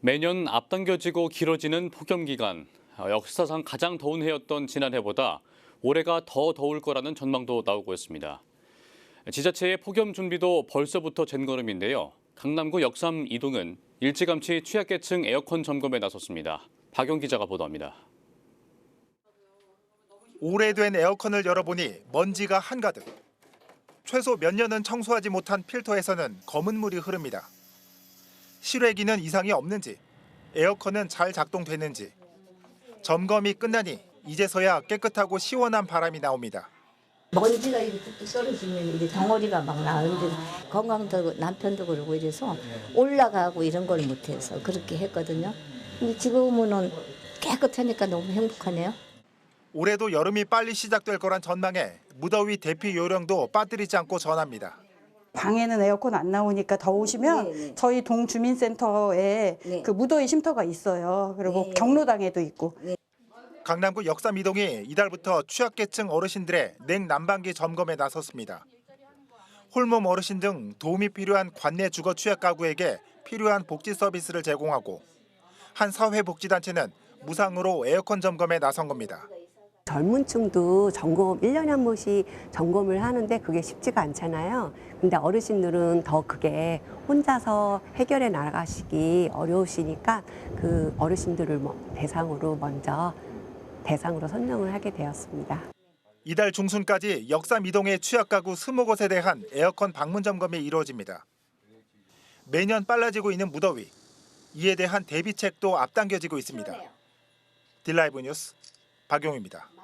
매년 앞당겨지고 길어지는 폭염 기간. 어, 역사상 가장 더운 해였던 지난해보다 올해가 더 더울 거라는 전망도 나오고 있습니다. 지자체의 폭염 준비도 벌써부터 젠걸음인데요. 강남구 역삼 이동은 일찌감치 취약계층 에어컨 점검에 나섰습니다. 박용 기자가 보도합니다. 오래된 에어컨을 열어보니 먼지가 한가득. 최소 몇 년은 청소하지 못한 필터에서는 검은 물이 흐릅니다. 실외기는 이상이 없는지, 에어컨은 잘 작동되는지. 점검이 끝나니 이제서야 깨끗하고 시원한 바람이 나옵니다. 먼지가 이렇게 떨어지면 이제 덩어리가 막 나는데 건강도 남편도 그러고 이래서 올라가고 이런 걸 못해서 그렇게 했거든요. 근데 지금은 깨끗하니까 너무 행복하네요. 올해도 여름이 빨리 시작될 거란 전망에 무더위 대피 요령도 빠뜨리지 않고 전합니다. 방에는 에어컨 안 나오니까 더우시면 네, 네. 저희 동주민센터에 네. 그 무더위 쉼터가 있어요. 그리고 네. 경로당에도 있고. 강남구 역삼 이동이 이달부터 취약계층 어르신들의 냉난방기 점검에 나섰습니다. 홀몸 어르신 등 도움이 필요한 관내 주거 취약 가구에게 필요한 복지 서비스를 제공하고 한 사회복지단체는 무상으로 에어컨 점검에 나선 겁니다. 젊은 층도 점검 1년에 한 번씩 점검을 하는데 그게 쉽지가 않잖아요. 근데 어르신들은 더 그게 혼자서 해결해 나가시기 어려우시니까 그 어르신들을 뭐 대상으로 먼저 대상으로 선정을 하게 되었습니다. 이달 중순까지 역삼 이동의 취약 가구 20곳에 대한 에어컨 방문 점검이 이루어집니다. 매년 빨라지고 있는 무더위. 이에 대한 대비책도 앞당겨지고 있습니다. 딜라이브 뉴스 박용입니다.